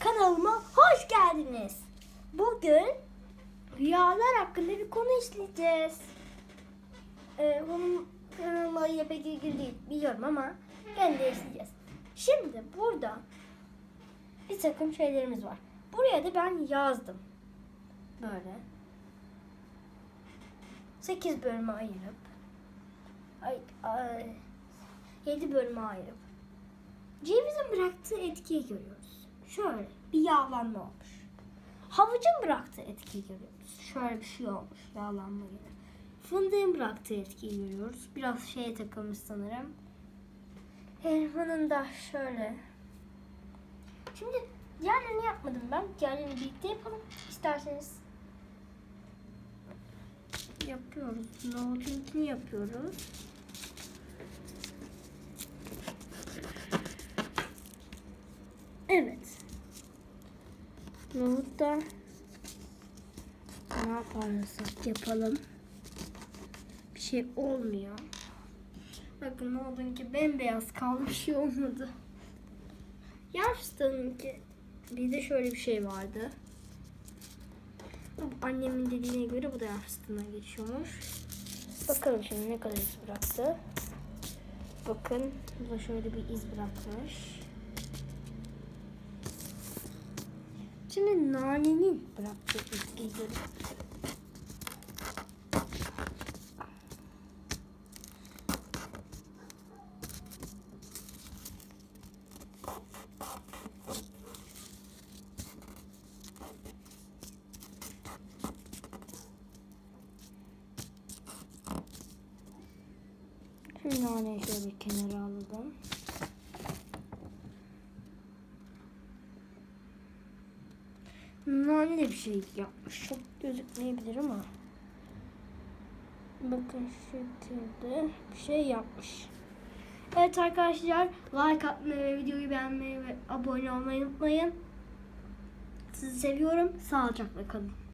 Kanalıma hoş geldiniz. Bugün rüyalar hakkında bir konu işleyeceğiz. Ee, onun kanalıma pek ilgili değil biliyorum ama kendi işleyeceğiz. Şimdi burada bir takım şeylerimiz var. Buraya da ben yazdım. Böyle. 8 bölüme ayırıp ay, ay, 7 bölüme ayırıp Cevizin bıraktığı etkiyi görüyoruz. Şöyle bir yağlanma olmuş. Havucun bıraktığı etkiyi görüyoruz. Şöyle bir şey olmuş yağlanma gibi. Fındığın bıraktığı etkiyi görüyoruz. Biraz şeye takılmış sanırım. Elmanın da şöyle. Şimdi diğerlerini yapmadım ben. Diğerlerini birlikte yapalım isterseniz. Yapıyoruz. Nohutunkini yapıyoruz. Evet. Nohutta ne yaparsak yapalım. Bir şey olmuyor. Bakın nohudunki bembeyaz kalmış bir şey olmadı. Yer fıstığınınki bir de şöyle bir şey vardı. Annemin dediğine göre bu da yer fıstığına geçiyormuş. Bakalım şimdi ne kadar iz bıraktı. Bakın bu da şöyle bir iz bırakmış. Şimdi nanenin bıraktığı etkiyi görüyoruz. Şimdi naneyi şöyle bir kenara alalım. Nane de bir şey yapmış. Çok gözükmeyebilir ama. Bakın şekilde bir şey yapmış. Evet arkadaşlar like atmayı ve videoyu beğenmeyi ve abone olmayı unutmayın. Sizi seviyorum. Sağlıcakla kalın.